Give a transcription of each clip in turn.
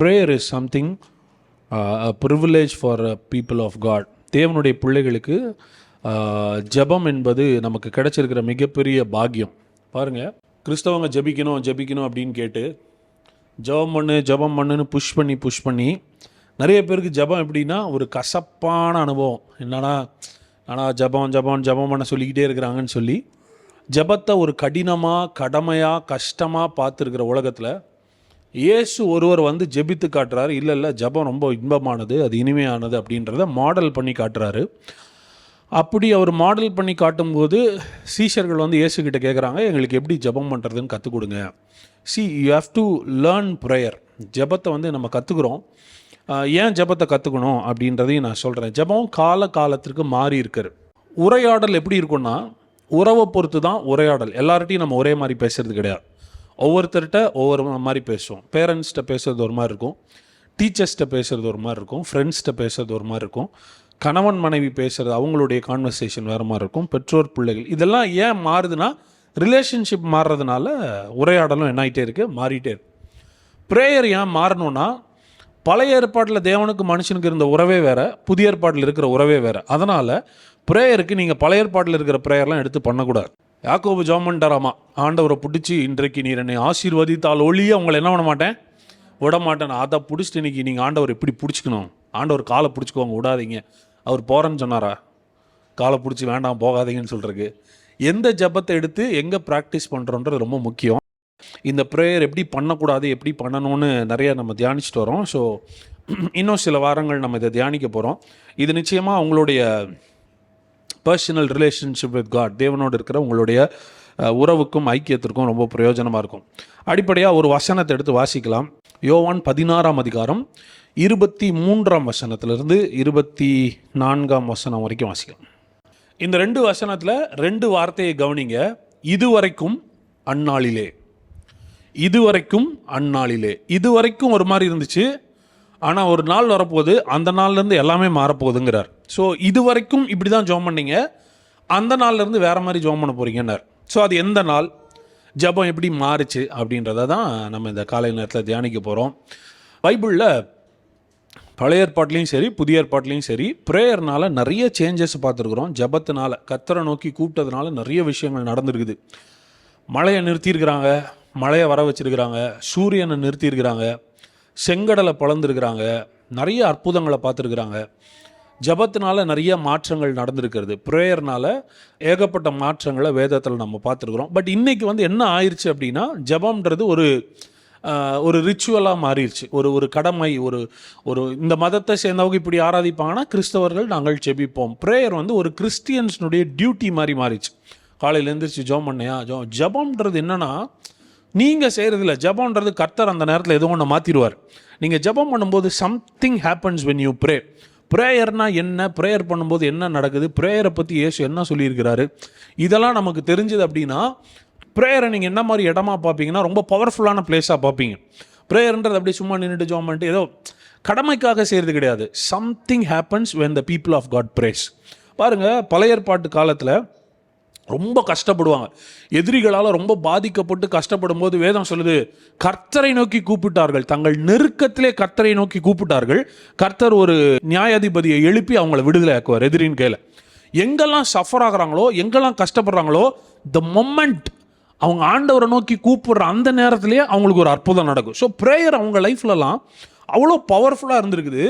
Prayer is something privilege for people of God தேவனுடைய பிள்ளைகளுக்கு ஜபம் ஜெபம் என்பது நமக்கு கிடைச்சிருக்கிற மிகப்பெரிய பாக்கியம். பாருங்கள் கிறிஸ்தவங்க ஜெபிக்கணும் ஜெபிக்கணும் அப்படின்னு கேட்டு ஜெபம் பண்ணு ஜெபம் பண்ணுன்னு புஷ் பண்ணி புஷ் பண்ணி நிறைய பேருக்கு ஜெபம் எப்படின்னா ஒரு கசப்பான அனுபவம். என்னன்னா ஆனால் ஜெபம் ஜெபம் ஜெபம் பண்ண சொல்லிக்கிட்டே இருக்கிறாங்கன்னு சொல்லி ஜெபத்தை ஒரு கடினமாக கடமையாக கஷ்டமாக பார்த்துருக்குற உலகத்தில் இயேசு ஒருவர் வந்து ஜெபித்து காட்டுறாரு இல்லை இல்லை ஜெபம் ரொம்ப இன்பமானது அது இனிமையானது அப்படின்றத மாடல் பண்ணி காட்டுறாரு. அப்படி அவர் மாடல் பண்ணி காட்டும்போது சீஷர்கள் வந்து இயேசுக்கிட்ட கேட்குறாங்க எங்களுக்கு எப்படி ஜெபம் பண்ணுறதுன்னு கற்றுக் கொடுங்க see you have to learn prayer ஜெபத்தை வந்து நம்ம கற்றுக்குறோம் ஏன் ஜெபத்தை கற்றுக்கணும் அப்படின்றதையும் நான் சொல்கிறேன் ஜெபம் கால காலத்திற்கு மாறி இருக்காரு உரையாடல் எப்படி இருக்கும்னா உறவை பொறுத்து தான் உரையாடல். எல்லார்ட்டையும் நம்ம ஒரே மாதிரி பேசுறது கிடையாது. ஒவ்வொருத்தர்கிட்ட ஒவ்வொரு மாதிரி பேசுவோம். பேரண்ட்ஸ்கிட்ட பேசுறது ஒரு மாதிரி இருக்கும். டீச்சர்ஸ்கிட்ட பேசுறது ஒரு மாதிரி இருக்கும். ஃப்ரெண்ட்ஸ்கிட்ட பேசுறது ஒரு மாதிரி இருக்கும். கணவன் மனைவி பேசுறது அவங்களுடைய கான்வர்சேஷன் வேறு மாதிரி இருக்கும். பெற்றோர் பிள்ளைகள். இதெல்லாம் ஏன் மாறுதுன்னா ரிலேஷன்ஷிப் மாறுறதுனால உரையாடலும் என்ன ஆகிட்டே இருக்குது மாறிட்டே இருக்கு. ப்ரேயர் ஏன் மாறணும்னா பழைய ஏற்பாட்டில் தேவனுக்கு மனுஷனுக்கு இருந்த உறவே வேறு புதிய ஏற்பாட்டில் இருக்கிற உறவே வேறு. அதனால் ப்ரேயருக்கு நீங்கள் பழைய ஏற்பாட்டில் இருக்கிற ப்ரேயர்லாம் எடுத்து பண்ணக்கூடாது. யாக்கோபு ஜோமன்டாராமா ஆண்டவரை பிடிச்சி இன்றைக்கு நீர் என்னை ஆசீர்வதித்தால் ஒளியே அவங்களை என்ன பண்ண மாட்டேன்? விட மாட்டேன். அதை பிடிச்சிட்டு இன்றைக்கி நீங்கள் ஆண்டவர் எப்படி பிடிச்சிக்கணும்? ஆண்டவர் காலை பிடிச்சிக்கோங்க விடாதீங்க. அவர் போகிறேன்னு சொன்னாரா? காலை பிடிச்சி வேண்டாம் போகாதீங்கன்னு சொல்கிறதுக்கு எந்த ஜெபத்தை எடுத்து எங்கே ப்ராக்டிஸ் பண்ணுறோன்றது ரொம்ப முக்கியம். இந்த ப்ரேயர் எப்படி பண்ணக்கூடாது எப்படி பண்ணணும்னு நிறைய நம்ம தியானிச்சுட்டு வரோம். ஸோ இன்னும் சில வாரங்கள் நம்ம இதை தியானிக்க போகிறோம் இது நிச்சயமாக அவங்களுடைய பர்சனல் ரிலேஷன்ஷிப் வித் காட் தேவனோடு இருக்கிற உங்களுடைய உறவுக்கும் ஐக்கியத்திற்கும் ரொம்ப பிரயோஜனமாக இருக்கும். அடிப்படையாக ஒரு வசனத்தை எடுத்து வாசிக்கலாம். யோவான் பதினாறாம் அதிகாரம் இருபத்தி மூன்றாம் வசனத்திலிருந்து இருபத்தி நான்காம் வசனம் வரைக்கும் வாசிக்கலாம். இந்த ரெண்டு வசனத்தில் ரெண்டு வார்த்தையை கவனிங்க. இதுவரைக்கும் அந்நாளிலே. இதுவரைக்கும் அந்நாளிலே. இதுவரைக்கும் ஒரு மாதிரி இருந்துச்சு. ஆனால் ஒரு நாள் வரப்போகுது. அந்த நாள்லேருந்து எல்லாமே மாறப்போகுதுங்கிறார். ஸோ இது வரைக்கும் இப்படி தான் ஜோம் பண்ணீங்க. அந்த நாள்லேருந்து வேறு மாதிரி ஜோம் பண்ண போகிறீங்கன்னார் ஸோ அது எந்த நாள்? ஜெபம் எப்படி மாறுச்சு அப்படின்றத தான் நம்ம இந்த காலை நேரத்தில் தியானிக்க போகிறோம் பைபிளில் பழைய ஏற்பாட்லேயும் சரி புதிய ஏற்பாட்லேயும் சரி ப்ரேயர்னால் நிறைய சேஞ்சஸ் பார்த்துருக்குறோம். ஜெபத்தினால கத்தரை நோக்கி கூப்பிட்டதுனால நிறைய விஷயங்கள் நடந்திருக்குது. மழையை நிறுத்தியிருக்கிறாங்க மழையை வர வச்சிருக்கிறாங்க சூரியனை நிறுத்தியிருக்கிறாங்க செங்கடலை பிளந்துருக்கிறாங்க நிறைய அற்புதங்களை பார்த்துருக்குறாங்க. ஜபத்தினால நிறைய மாற்றங்கள் நடந்திருக்கிறது. ப்ரேயர்னால ஏகப்பட்ட மாற்றங்களை வேதத்தில் நம்ம பார்த்துருக்குறோம். பட் இன்னைக்கு வந்து என்ன ஆயிடுச்சு அப்படின்னா ஜபம்ன்றது ஒரு ஒரு ரிச்சுவலாக மாறிடுச்சு ஒரு ஒரு கடமை ஒரு ஒரு இந்த மதத்தை சேர்ந்தவங்க இப்படி ஆராதிப்பாங்கன்னா கிறிஸ்தவர்கள் நாங்கள் ஜெபிப்போம். ப்ரேயர் வந்து ஒரு கிறிஸ்டியன்ஸ்னுடைய டியூட்டி மாதிரி மாறிடுச்சு காலையில் எழுந்திரிச்சு ஜெபம் பண்ணையா? ஜோ ஜபம்ன்றது என்னென்னா நீங்கள் செய்கிறதில்ல ஜபம்ன்றது கர்த்தர் அந்த நேரத்தில் எதுவும் ஒன்று மாற்றிடுவார் நீங்கள் ஜெபம் பண்ணும்போது something happens when you pray ப்ரேயர்னா என்ன? ப்ரேயர் பண்ணும்போது என்ன நடக்குது? ப்ரேயரை பற்றி ஏசு என்ன சொல்லியிருக்கிறாரு? இதெல்லாம் நமக்கு தெரிஞ்சது அப்படின்னா ப்ரேயரை நீங்கள் என்ன மாதிரி இடமா பார்ப்பீங்கன்னா ரொம்ப பவர்ஃபுல்லான பிளேஸாக பார்ப்பீங்க. ப்ரேயர்ன்றது அப்படி சும்மா நின்றுட்டு ஜோம் பண்ணிட்டு ஏதோ கடமைக்காக செய்கிறது கிடையாது. Something happens when the people of God prays பாருங்கள் பழைய ஏற்பாட்டு காலத்தில் ரொம்ப கஷ்டப்படுவாங்க. எதிரிகளால் ரொம்ப பாதிக்கப்பட்டு கஷ்டப்படும் போது வேதம் சொல்லுது கர்த்தரை நோக்கி கூப்பிட்டார்கள். தங்கள் நெருக்கத்திலே கர்த்தரை நோக்கி கூப்பிட்டார்கள். கர்த்தர் ஒரு நியாயாதிபதியை எழுப்பி அவங்கள விடுதலை ஆக்குவார் எதிரின் கையில். எங்கெல்லாம் சஃபர் ஆகுறாங்களோ எங்கெல்லாம் கஷ்டப்படுறாங்களோ த மொமெண்ட் அவங்க ஆண்டவரை நோக்கி கூப்பிடுற அந்த நேரத்திலேயே அவங்களுக்கு ஒரு அற்புதம் நடக்கும். ஸோ ப்ரேயர் அவங்க லைஃப்லலாம் அவ்வளோ பவர்ஃபுல்லாக இருந்திருக்குது.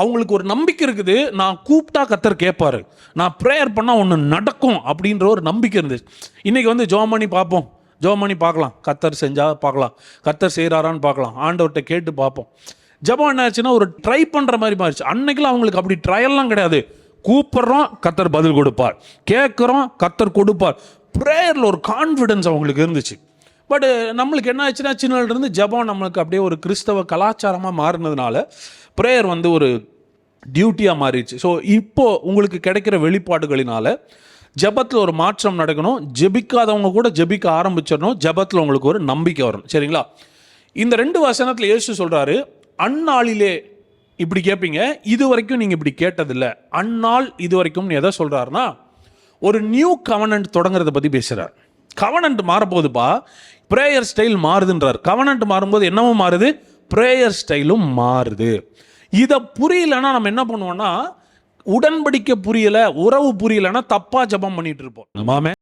அவங்களுக்கு ஒரு நம்பிக்கை இருக்குது. நான் கூப்பிட்டா கத்தர் கேட்பாரு. நான் ப்ரேயர் பண்ணால் ஒன்று நடக்கும் அப்படின்ற ஒரு நம்பிக்கை இருந்துச்சு. இன்றைக்கி வந்து ஜோம் பண்ணி பார்ப்போம். ஜோம் பண்ணி பார்க்கலாம். கத்தர் செஞ்சால் பார்க்கலாம். கத்தர் செய்கிறாரான்னு பார்க்கலாம். ஆண்டவர்கிட்ட கேட்டு பார்ப்போம். ஜபம் என்ன ஆச்சுன்னா ஒரு ட்ரை பண்ணுற மாதிரி மாறிச்சு. அன்னைக்கெல்லாம் அவங்களுக்கு அப்படி ட்ரையல்லாம் கிடையாது. கூப்பிட்றோம் கத்தர் பதில் கொடுப்பார். கேட்குறோம் கத்தர் கொடுப்பார். ப்ரேயரில் ஒரு கான்ஃபிடென்ஸ் அவங்களுக்கு இருந்துச்சு. பட் uh, நம்மளுக்கு என்ன ஆச்சுன்னா இருந்து ஜெபம் நம்மளுக்கு அப்படியே ஒரு கிறிஸ்தவ கலாச்சாரமாக மாறினதுனால ப்ரேயர் வந்து ஒரு டியூட்டியாக மாறிடுச்சு. ஸோ இப்போது உங்களுக்கு கிடைக்கிற வெளிப்பாடுகளினால ஜெபத்தில் ஒரு மாற்றம் நடக்கணும். ஜெபிக்காதவங்க கூட ஜெபிக்க ஆரம்பிச்சிடணும். ஜெபத்தில் உங்களுக்கு ஒரு நம்பிக்கை வரும் சரிங்களா? இந்த ரெண்டு வசனத்தில் ஏசு சொல்கிறாரு அந்நாளிலே இப்படி கேட்பீங்க இது வரைக்கும் நீங்கள் இப்படி கேட்டதில்ல. அந்நாள் இது வரைக்கும் எதை சொல்கிறாருன்னா ஒரு நியூ கவனன்ட் தொடங்குறத பற்றி பேசுகிறார் கவனன்ட் மாறப்போகுதுப்பா. ப்ரேயர் ஸ்டைல் மாறுதுன்றார். கவனன்ட் மாறும்போது என்னவும் மாறுது? ப்ரேயர் ஸ்டைலும் மாறுது. இதை புரியலன்னா நம்ம என்ன பண்ணுவோம்னா உடன்படிக்கை புரியல உறவு புரியலைன்னா தப்பாக ஜபம் பண்ணிட்டு இருப்போம். ஆமாமே.